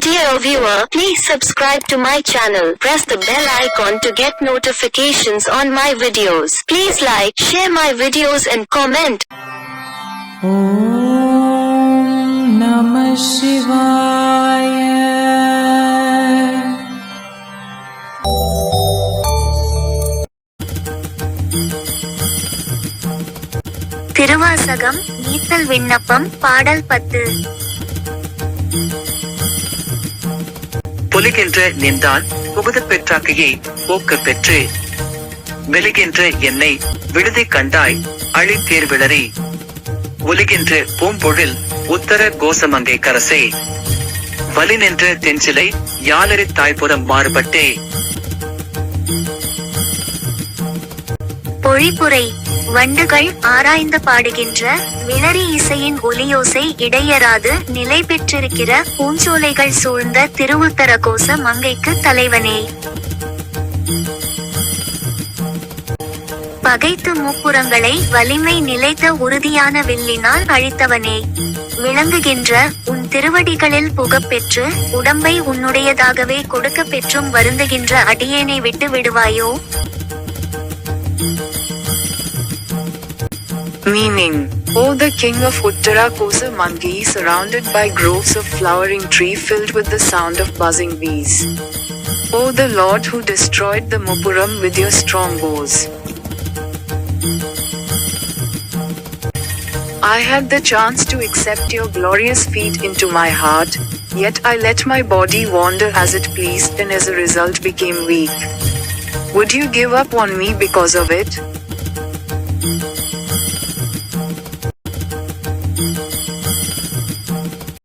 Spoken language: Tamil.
Dear viewer, please subscribe to my channel. Press the bell icon to get notifications on my videos. Please like, share my videos and comment. Om Namah Shivaya. Thiruvasagam நீத்தல் விண்ணப்பம் பாடல் பத்து பொலிகின்ற நின்றான் புகுத பெற்றாக்கையை போக்க பெற்று. வெலுகின்ற என்னை விடுதி கண்டாய் அழித்தேர்விளரி ஒலிகின்ற பூம்பொழில் உத்தர கோசமங்கை கரசே. வலி நின்ற தென்சிலை யாலரி தாய்புறம் மாறுபட்டே. பொழிப்புரை வண்டுகள் ஆராய்ந்து பாடுகின்ற விளரி இசையின் ஒலியோசை இடையராது நிலை பெற்றிருக்கிற பூஞ்சோலைகள் சூழ்ந்த திருவுத்தர கோச மங்கைக்கு தலைவனே. பகைத்து மூப்புறங்களை வலிமை நிலைத்த உறுதியான வில்லினால் அழித்தவனே. விளங்குகின்ற உன் திருவடிகளில் புகப்பெற்று உடம்பை உன்னுடையதாகவே கொடுக்க பெற்றும் வருந்துகின்ற அடியேனை விட்டு விடுவாயோ? Meaning, O the king of Uttara Kosa Mangi surrounded by groves of flowering tree filled with the sound of buzzing bees. O the Lord who destroyed the Mupuram with your strong bows. I had the chance to accept your glorious feet into my heart, yet I let my body wander as it pleased and as a result became weak. Would you give up on me because of it?